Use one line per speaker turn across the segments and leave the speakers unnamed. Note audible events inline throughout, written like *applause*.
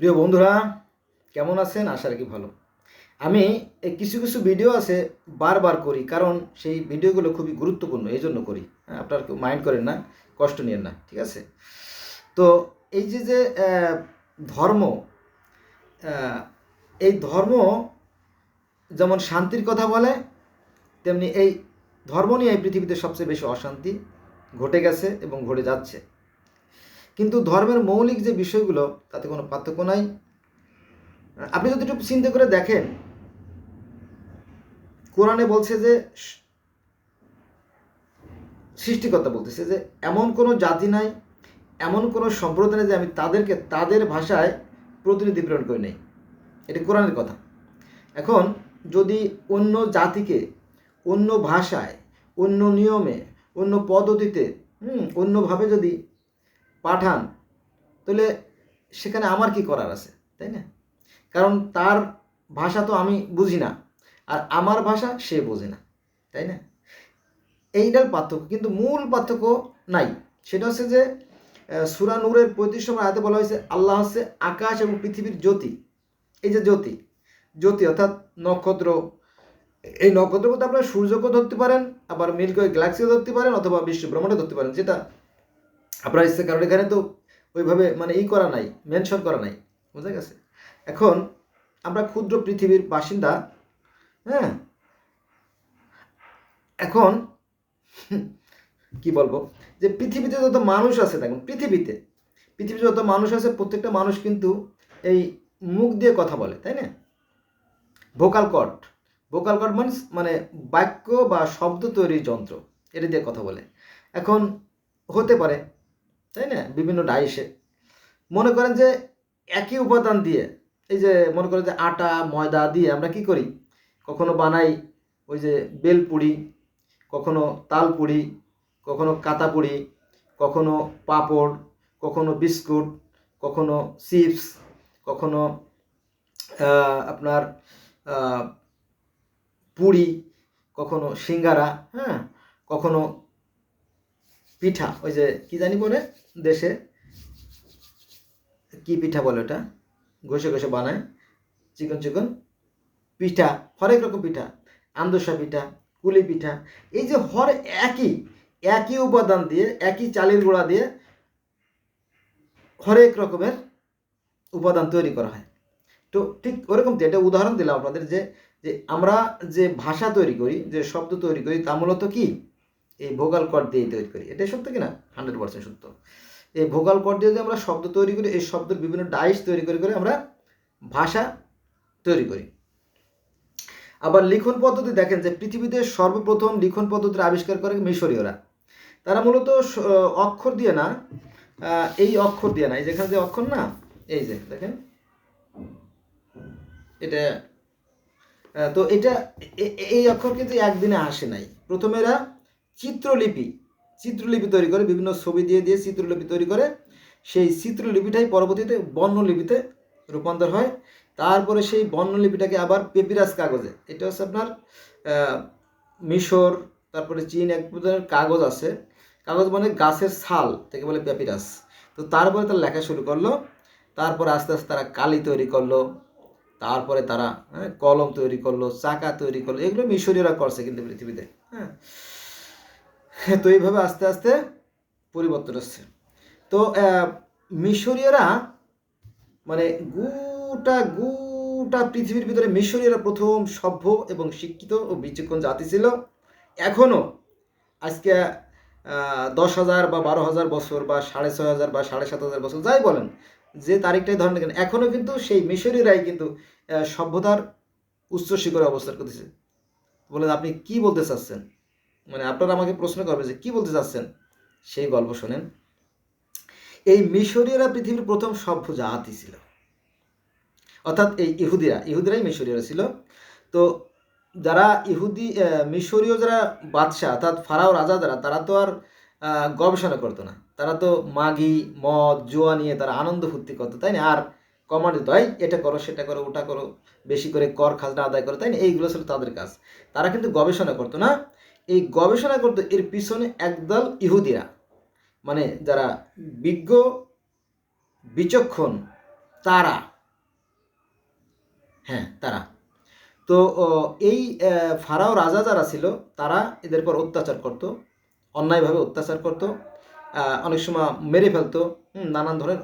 প্রিয় বন্ধুরা কেমন আছেন? আশা রাখি ভালো। আমি কিছু কিছু ভিডিও আছে বারবার করি কারণ সেই ভিডিওগুলো খুবই গুরুত্বপূর্ণ এই জন্য করি। হ্যাঁ, আপনারা মাইন্ড করেন না কষ্ট নিয়েন না ঠিক আছে? তো এই যে যে ধর্ম এই ধর্ম যেমন শান্তির কথা বলে তেমনি এই ধর্ম নিয়ে এই পৃথিবীতে সবচেয়ে বেশি অশান্তি ঘটে গেছে এবং ঘটে যাচ্ছে। কিন্তু ধর্মের মৌলিক যে বিষয়গুলো, তাতে কোনো পার্থক্য নাই। আপনি যদি একটু চিন্তা করে দেখেন, কোরআনে বলছে যে, সৃষ্টিকর্তা বলতেছে যে, এমন কোনো জাতি নাই, এমন কোনো সম্প্রদায় নেই যে আমি তাদেরকে তাদের ভাষায় প্রতিনিধি প্রেরণ করে নেই। এটা কোরআনের কথা। এখন যদি অন্য জাতিকে, অন্য ভাষায়, অন্য নিয়মে, অন্য পদ্ধতিতে অন্যভাবে যদি পাঠান, তাহলে সেখানে আমার কি করার আছে, তাই না? কারণ তার ভাষা তো আমি বুঝি না, আর আমার ভাষা সে বোঝে না, তাই না? এইটার পার্থক্য, কিন্তু মূল পার্থক্য নাই, সেটা হচ্ছে যে সূরা নূরের পঁয়ত্রিশ নম্বর আয়াতে বলা হয়েছে, আল্লাহ হচ্ছে আকাশ এবং পৃথিবীর জ্যোতি, এই যে জ্যোতি জ্যোতি অর্থাৎ নক্ষত্র, এই নক্ষত্র বলতে আপনারা সূর্যকেও ধরতে পারেন, আবার মিল্কওয়ে গ্যালাক্সিও ধরতে পারেন, অথবা বিশ্ব ব্রহ্মাণ্ড ধরতে পারেন, যেটা আপনার ইচ্ছে কারণ এখানে তো ওইভাবে মানে ই করা নাই মেনশন করা নাই, বুঝা গেছে? এখন আমরা ক্ষুদ্র পৃথিবীর বাসিন্দা হ্যাঁ? এখন *laughs* কি বলব? যে পৃথিবীতে যত মানুষ আছে, দেখুন, পৃথিবীতে পৃথিবীতে যত মানুষ আছে, প্রত্যেকটা মানুষ কিন্তু এই মুখ দিয়ে কথা বলে, তাই না? ভোকাল কর্ড ভোকাল কর্ড মানে মানে বাক্য বা শব্দ তৈরির যন্ত্র, এটা দিয়ে কথা বলে। এখন হতে পারে তাই না? বিভিন্ন ডাইসে। মনে করেন যে একই উপাদান দিয়ে, এই যে মনে করেন যে আটা, ময়দা দিয়ে আমরা কি করি? কখনো বানাই ওই যে বেল পুরি কখনো তাল পুরি কখনো কাতা পুরি কখনো পাঁপড়, কখনো বিস্কুট, কখনো চিপস, কখনো আপনার পুরি, কখনো সিঙ্গারা হ্যাঁ? কখনো পিঠা, ওই যে কি জানি বলে দেশে, কি পিঠা বলে ওটা? ঘষে ঘষে বানায়, চিকন চিকন পিঠা, হরেক রকম পিঠা, আন্দোসা পিঠা, কুলি পিঠা, এই যে হর একই একই উপাদান দিয়ে, একই চালের গোড়া দিয়ে হরেক রকমের উপাদান তৈরি করা হয়। তো ঠিক ওরকম এটা উদাহরণ দিলাম আপনাদের যে যে আমরা যে ভাষা তৈরি করি, যে শব্দ তৈরি করি, তা মূলত কি? এই ভোগাল কর দিয়ে তৈরি করি। এটাই সত্য কি না হান্ড্রেড পার্সেন্ট সত্য। এই ভোগাল কর দিয়ে যে আমরা শব্দ তৈরি করি, এই শব্দের বিভিন্ন ডাইস তৈরি করে করে আমরা ভাষা তৈরি করি। আবার লিখন পদ্ধতি দেখেন যে পৃথিবীতে সর্বপ্রথম লিখন পদ্ধতির আবিষ্কার করে মিশরীয়রা। তারা মূলত অক্ষর দিয়ে না এই অক্ষর দিয়ে না, এই যেখানে যে অক্ষর না, এই যে দেখেন। এটা তো এটা এই অক্ষর কিন্তু একদিনে আসে নাই। প্রথমে এরা চিত্রলিপি চিত্রলিপি তৈরি করে বিভিন্ন ছবি দিয়ে দিয়ে চিত্রলিপি তৈরি করে সেই চিত্রলিপিটাই পরবর্তীতে বর্ণলিপিতে রূপান্তর হয়। তারপরে সেই বর্ণলিপিটাকে আবার পেপিরাস কাগজে এটা হচ্ছে আপনার মিশর তারপরে চীন এক ধরনের কাগজ আছে। কাগজ মানে গাছের ছাল থেকে বলে পেপিরাস তো তারপরে তারা লেখা শুরু করল তারপরে আস্তে আস্তে তারা কালি তৈরি করল তারপরে তারা হ্যাঁ, কলম তৈরি করল চাকা তৈরি করল এগুলো মিশরীয়রা করছে কিন্তু পৃথিবীতে হ্যাঁ হ্যাঁ, *laughs* তো এইভাবে আস্তে আস্তে পরিবর্তন হচ্ছে। তো মিশরীয়রা মানে গোটা গোটা পৃথিবীর ভিতরে মিশরীয়রা প্রথম সভ্য এবং শিক্ষিত ও বিচক্ষণ জাতি ছিল। এখনও আজকে দশ হাজার বা বারো হাজার বছর বা সাড়ে ছয় হাজার বা সাড়ে সাত হাজার বছর যাই বলেন, যে তারিখটাই ধরেন কেন এখনও কিন্তু সেই মিশরীরাই কিন্তু সভ্যতার উচ্চ শিখরে অবস্থান করতেছে। বলে আপনি কি বলতে চাচ্ছেন? মানে আপনারা আমাকে প্রশ্ন করবে যে কি বলতে চাচ্ছেন? সেই গল্প শোনেন। এই মিশরীয়রা পৃথিবীর প্রথম সভ্য জাতি ছিল। অর্থাৎ এই ইহুদিরা, ইহুদিরাই মিশরীয়রা ছিল। তো যারা ইহুদি মিশরীয় যারা বাদশাহ, অর্থাৎ ফারাও রাজা যারা, তারা তো আর গবেষণা করতো না। তারা তো মাগি, মদ, জোয়া নিয়ে তারা আনন্দ ফুর্তি করতো, তাই না? আর কমান্ড দিত এই, এটা করো, সেটা করো, ওটা করো, বেশি করে কর, খাজনা আদায় করো তাই না? এইগুলো ছিল তাদের কাজ। তারা কিন্তু গবেষণা করতো না। এই গবেষণা করতো এর পিছনে একদল ইহুদিরা। মানে যারা বিজ্ঞ, বিচক্ষণ, তারা। হ্যাঁ তারা। তো এই ফারাও রাজা যারা ছিল, তারা এদের পর অত্যাচার করত, অন্যায়ভাবে অত্যাচার করত অনেক সময় মেরে ফেলতো নানান ধরনের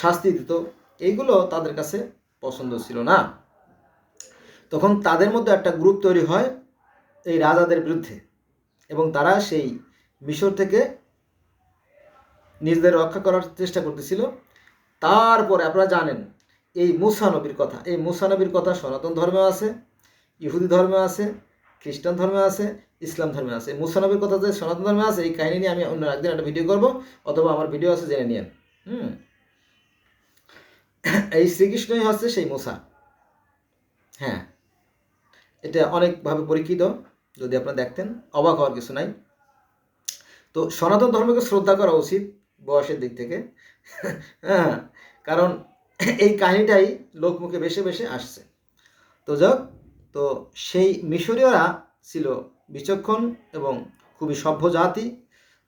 শাস্তি দিত। এইগুলো তাদের কাছে পছন্দ ছিল না। তখন তাদের মধ্যে একটা গ্রুপ তৈরি হয় এই রাজাদের বিরুদ্ধে। এবং তারা সেই মিশর থেকে নিজেদের রক্ষা করার চেষ্টা করতেছিল। তারপরে আপনারা জানেন, এই মুসানবীর কথা। এই মুসানবীর কথা সনাতন ধর্মে আছে, ইহুদি ধর্মে আছে, খ্রিস্টান ধর্মে আছে, ইসলাম ধর্মে আছে। এই মুসা কথা যে সনাতন ধর্মে আছে, এই কাহিনী নিয়ে আমি অন্য একদিন একটা ভিডিও করব, অথবা আমার ভিডিও আছে জেনে নিন হুম। এই শ্রীকৃষ্ণই হচ্ছে সেই মুসা। হ্যাঁ। এটা অনেকভাবে পরীক্ষিত। যদি আপনারা দেখতেন, অবাক হওয়ার কিছু নাই। তো সনাতন ধর্মকে শ্রদ্ধা করা উচিত বয়সের দিক থেকে। হ্যাঁ কারণ এই কাহিনীটাই লোকমুখে বেশি বেশি আসছে। তো যাক, তো সেই মিশরীয়রা ছিল বিচক্ষণ এবং খুবই সভ্য জাতি,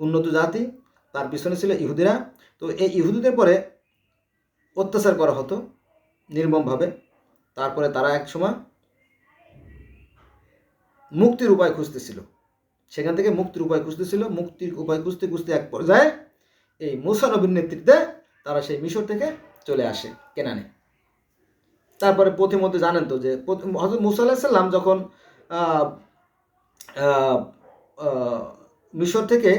উন্নত জাতি। তার পিছনে ছিল ইহুদিরা। তো এই ইহুদিদের পরে অত্যাচার করা হতো নির্মমভাবে। তারপরে তারা এক সময় মুক্তির উপায় খুঁজতেছিল। সেখান থেকে মুক্তির উপায় খুঁজতেছিল। মুক্তির উপায় খুঁজতে খুঁজতে এক পর্যায়ে এই মুসা নবীর নেতৃত্বে তারা সেই মিশর থেকে চলে আসে কেনানে। তারপরে পথিমধ্যে জানেন তো যে হজরত মুসা আলাহিসাল্লাম যখন মিশর থেকে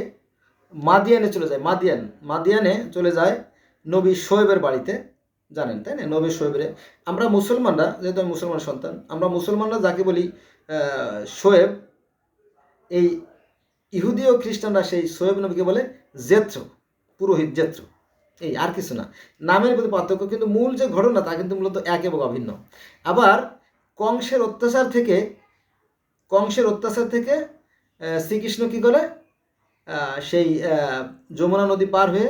মাদিয়ানে চলে যায়, মাদিয়ান, মাদিয়ানে চলে যায় নবী শোয়েবের বাড়িতে, জানেন, তাই না? নবী শোয়েবের আমরা মুসলমানরা, যেহেতু আমি মুসলমান সন্তান, আমরা মুসলমানরা যাকে বলি শোয়েব, এই ইহুদি ও খ্রিস্টানরা সেই শোয়েব নবীকে বলে জেত্র পুরোহিত জেত্র এই আর কিছু না। নামের প্রতি পার্থক্য কিন্তু মূল যে ঘটনা তা কিন্তু মূলত এক এবং অভিন্ন। আবার কংসের অত্যাচার থেকে, কংসের অত্যাচার থেকে শ্রীকৃষ্ণ কি করে? সেই যমুনা নদী পার হয়ে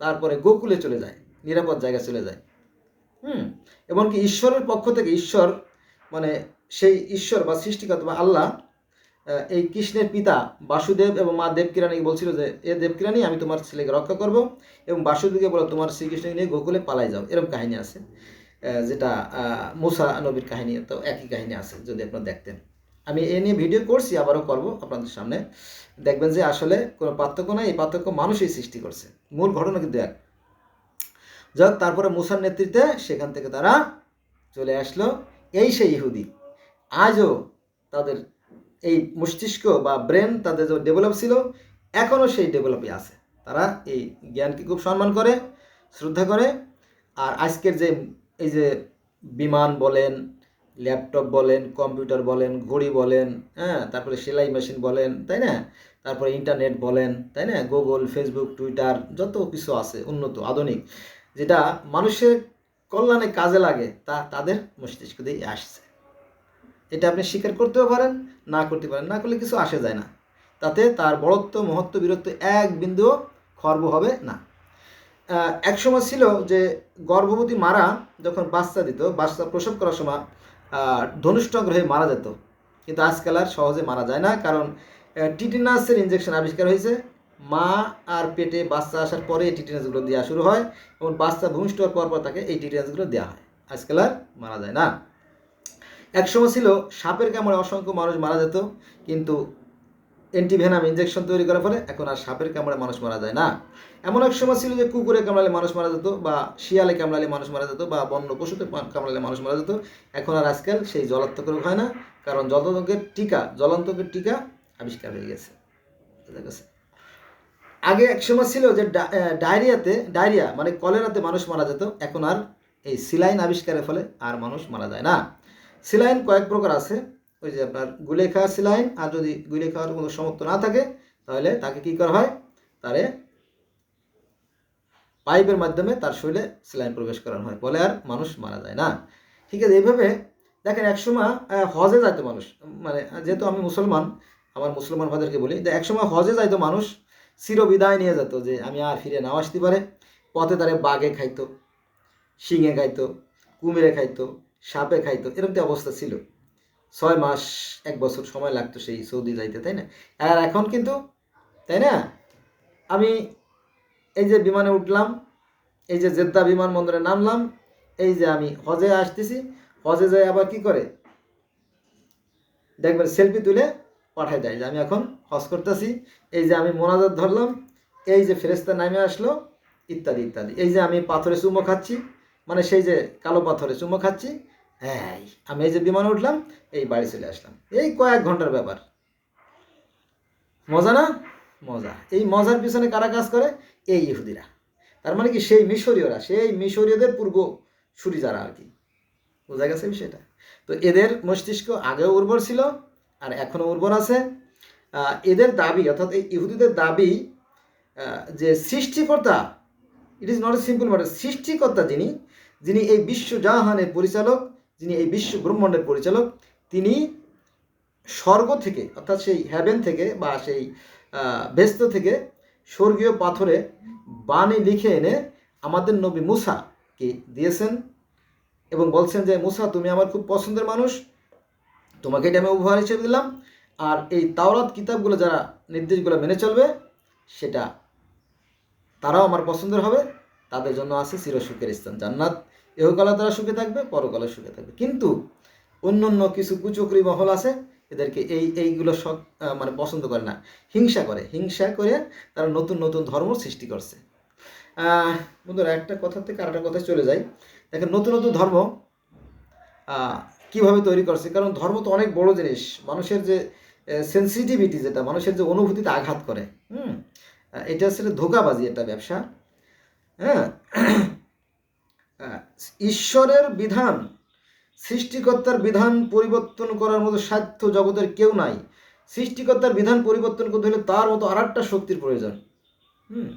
তারপরে গোকুলে চলে যায়, নিরাপদ জায়গায় চলে যায়। হুম এমনকি ঈশ্বরের পক্ষ থেকে, ঈশ্বর মানে সেই ঈশ্বর বা সৃষ্টিকর্তা বা আল্লাহ এই কৃষ্ণের পিতা বাসুদেব এবং মা দেবকিরানীকে বলছিল যে, এ দেবকিরানী, আমি তোমার ছেলেকে রক্ষা করব এবং বাসুদেবকে বলো তোমার শ্রীকৃষ্ণকে নিয়ে গোকুলে পালাই যাও। এরকম কাহিনী আছে যেটা মুসা নবীর কাহিনী, তো একই কাহিনী আছে, যদি আপনারা দেখতেন। আমি এ নিয়ে ভিডিও করছি, আবারও করব আপনাদের সামনে। দেখবেন যে আসলে কোনো পার্থক্য নাই, এই পার্থক্য মানুষই সৃষ্টি করছে, মূল ঘটনা কিন্তু এক। যাক, তারপরে মুসার নেতৃত্বে সেখান থেকে তারা চলে আসলো, এই সেই ইহুদি। আজও তাদের এই মস্তিষ্ক বা ব্রেন তাদের যে ডেভেলপ ছিল, এখনও সেই ডেভেলপই আছে। তারা এই জ্ঞানকে খুব সম্মান করে, শ্রদ্ধা করে। আর আজকের যে, এই যে বিমান বলেন, ল্যাপটপ বলেন, কম্পিউটার বলেন, ঘড়ি বলেন হ্যাঁ তারপরে সেলাই মেশিন বলেন, তাই না? তারপরে ইন্টারনেট বলেন, তাই না? গুগল, ফেসবুক, টুইটার, যত কিছু আছে, উন্নত, আধুনিক, যেটা মানুষের কল্যাণে কাজে লাগে, তা তাদের মস্তিষ্ক দিয়ে আসছে। এটা আপনি স্বীকার করতেও পারেন না করতে পারেন না করলে কিছু আসে যায় না। তাতে তার বড়ত্ব মহত্ব বীরত্ব এক বিন্দুও খর্ব হবে না। এক সময় ছিল যে গর্ভবতী মারা যখন বাচ্চা দিত বাচ্চা প্রসব করার সময় আহ, গ্রহে মারা যেত। কিন্তু আজকাল আর সহজে মারা যায় না কারণ টিটিনাসের ইঞ্জেকশন আবিষ্কার হয়েছে। মা আর পেটে বাচ্চা আসার পরে এই টিটিনাসগুলো দেওয়া শুরু হয় এবং বাচ্চা ভূমিষ্ঠ হওয়ার পর পর তাকে এই টিটিনাসগুলো দেওয়া হয়। আজকাল আর মারা যায় না। এক সময় ছিল সাপের কামড়ে অসংখ্য মানুষ মারা যেত, কিন্তু অ্যান্টিভেনাম ইঞ্জেকশন তৈরি করার ফলে এখন আর সাপের কামড়ে মানুষ মারা যায় না। এমন এক সময় ছিল যে কুকুরে কামড়ালে মানুষ মারা যেত বা শিয়ালে কামড়ালে মানুষ মারা যেত বা বন্য পশুতে কামড়ালে মানুষ মারা যেত, এখন আর আজকাল সেই জলাত্মক রোগ হয় না, কারণ জলাতঙ্কের টিকা, জলান্তকের টিকা আবিষ্কার হয়ে গেছে। গেছে আগে এক সময় ছিল যে ডায়রিয়াতে, ডায়রিয়া মানে কলেরাতে মানুষ মারা যেত, এখন আর এই সিলাইন আবিষ্কারের ফলে আর মানুষ মারা যায় না। সিলাইন কয়েক প্রকার আছে। ওই যে আপনার গুলে খাওয়া সিলাইন, আর যদি গুলে খাওয়ার কোনো সমর্থ না থাকে, তাহলে তাকে কি করা হয়? তারে পাইপের মাধ্যমে তার শরীরে সিলাইন প্রবেশ করানো হয়। বলে আর মানুষ মারা যায় না। ঠিক আছে, এইভাবে দেখেন একসময় হজে যাইতো মানুষ। মানে যেহেতু আমি মুসলমান, আমার মুসলমান ভাইদেরকে বলি, যে একসময় হজে যাইতো মানুষ, চিরবিদায় নিয়ে যেত যে আমি আর ফিরে নাও আসতে পারে। পথে তারে বাঘে খাইতো, শিঙে খাইতো, কুমিরে খাইতো সাপে খাইতো এরকম অবস্থা ছিল। ছয় মাস, এক বছর সময় লাগতো সেই সৌদি যাইতে, তাই না? আর এখন কিন্তু, তাই না? আমি এই যে বিমানে উঠলাম, এই যে জেদ্দা বিমানবন্দরে নামলাম, এই যে আমি হজে আসতেছি, হজে যাই আবার কি করে? দেখবেন সেলফি তুলে পাঠাই দেয় যে আমি এখন হজ করতেছি, এই যে আমি মোনাজাত ধরলাম, এই যে ফেরেস্তা নামে আসলো, ইত্যাদি ইত্যাদি। এই যে আমি পাথরে চুমো খাচ্ছি মানে সেই যে কালো পাথরে চুমো খাচ্ছি হ্যাঁ আমি এই যে বিমানে উঠলাম, এই বাড়ি চলে আসলাম। এই কয়েক ঘণ্টার ব্যাপার। মজা না? মজা। এই মজার পিছনে কারা কাজ করে? এই ইহুদিরা। তার মানে কি সেই মিশরীয়রা? সেই মিশরীয়দের পূর্ব সুরি যারা আর কি। বোঝা গেছে বিষয়টা? তো এদের মস্তিষ্ক আগেও উর্বর ছিল, আর এখনও উর্বর আছে। এদের দাবি, অর্থাৎ এই ইহুদিদের দাবি যে সৃষ্টিকর্তা it is not a simple matter সৃষ্টিকর্তা যিনি যিনি এই বিশ্ব জাহানের পরিচালক, যিনি এই বিশ্ব ব্রহ্মাণ্ডের পরিচালক, তিনি স্বর্গ থেকে, অর্থাৎ সেই হ্যাভেন থেকে বা সেই বেস্ত থেকে স্বর্গীয় পাথরে বাণী লিখে এনে আমাদের নবী মুসা মুসাকে দিয়েছেন এবং বলছেন যে, মুসা, তুমি আমার খুব পছন্দের মানুষ, তোমাকে এটা আমি উপহার হিসেবে দিলাম। আর এই তাওরাত কিতাবগুলো যারা নির্দেশগুলো মেনে চলবে, সেটা তারাও আমার পছন্দের হবে। তাদের জন্য আছে চিরসুখের স্থান। জান্নাত এহকালে তারা সুখে থাকবে পরকালে সুখে থাকবে। কিন্তু অন্য অন্য কিছু কুচক্রি মহল আছে, এদেরকে এই, এইগুলো সব মানে পছন্দ করে না। হিংসা করে। হিংসা করে তারা নতুন নতুন ধর্ম সৃষ্টি করছে। বন্ধুরা, একটা কথা থেকে আরেকটা কথায় চলে যায় দেখেন, নতুন নতুন ধর্ম কীভাবে তৈরি করছে? কারণ ধর্ম তো অনেক বড় জিনিস। মানুষের যে সেন্সিটিভিটি যেটা, মানুষের যে অনুভূতিতে আঘাত করে, হুম? এটা একটা ধোকাবাজি একটা ব্যবসা। হ্যাঁ? ঈশ্বরের বিধান, সৃষ্টিকর্তার বিধান পরিবর্তন করার মতো সাধ্য জগতের কেউ নাই। সৃষ্টিকর্তার বিধান পরিবর্তন করতে হলে তার মতো আর একটা শক্তির প্রয়োজন। হুম?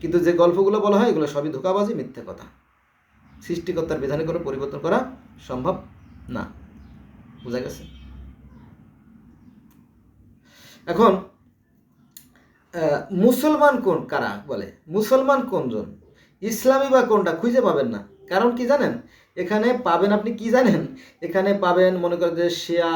কিন্তু যে গল্পগুলো বলা হয়, এগুলো সবই ধোকাবাজি, মিথ্যে কথা। সৃষ্টিকর্তার বিধানে কোনো পরিবর্তন করা সম্ভব না। বোঝা গেছে? এখন মুসলমান কোন? কারা বলে? মুসলমান কোনজন? ইসলামী বা কোনটা? খুঁজে পাবেন না। কারণ কি জানেন? এখানে পাবেন আপনি কি জানেন? এখানে পাবেন মনে করেন যে শিয়া,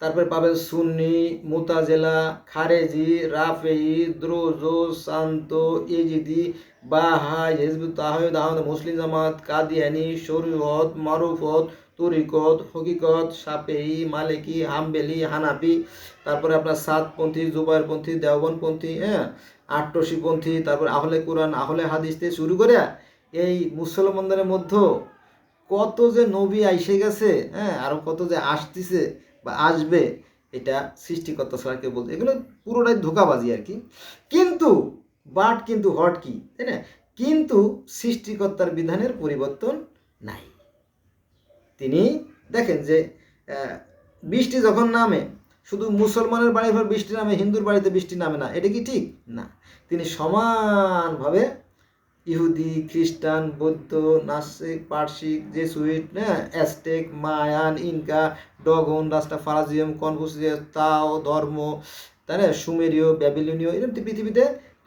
তারপরে পাবেন সুন্নি, মুতাজেলা, খারেজি রাফেই দ্রোজ, শান্ত ইজিদি বাহাই হেজবুত তাহিদ মুসলিম জামাত, কাদিয়ানি, শরীয়ত, মারুফত তরিকত হকিকত সাপেই মালিকি, হামবেলি হানাপি তারপরে আপনার সাতপন্থী, জুবাইরপন্থী দেওবনপন্থী হ্যাঁ আট্টসিপন্থী তারপর আহলে কোরআন, আহলে হাদিস থেকে শুরু করে এই মুসলমানদের মধ্যে কত যে নবী আইসে গেছে হ্যাঁ আরও কত যে আসতেছে বা আসবে, এটা সৃষ্টিকর্তা ছাড়া কেউ বলতে, এগুলো পুরোটাই ধোকাবাজি আর কি। কিন্তু বাট কিন্তু হট কি, তাই না? কিন্তু সৃষ্টিকর্তার বিধানের পরিবর্তন নাই। তিনি দেখেন যে বৃষ্টি যখন নামে, শুধু মুসলমানের বাড়ি ঘর বৃষ্টি নামে, হিন্দুর বাড়িতে বৃষ্টি নামে না, এটা কি ঠিক? না। তিনি সমানভাবে ইহুদি, খ্রিস্টান, বৌদ্ধ, নাসিক পার্সিক জেসুইট হ্যাঁ অ্যাস্টেক মায়ান, ইনকা, ডগন, রাস্তা, ফারাজিয়াম, কনফুসিয়াস, তাও, ধর্ম, তাই না? সুমেরীয়, ব্যাবিলনীয়, এরকম পৃথিবীতে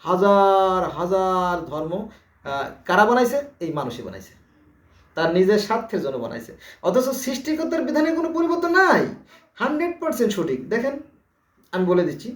হাজার হাজার ধর্ম কারা বানাইছে? এই মানুষই বানাইছে। তার নিজের স্বার্থের জন্য বানাইছে। অথচ সৃষ্টিকর্তার বিধানে কোনো পরিবর্তন নাই। হান্ড্রেড পার্সেন্ট সঠিক। দেখেন, আমি বলে দিচ্ছি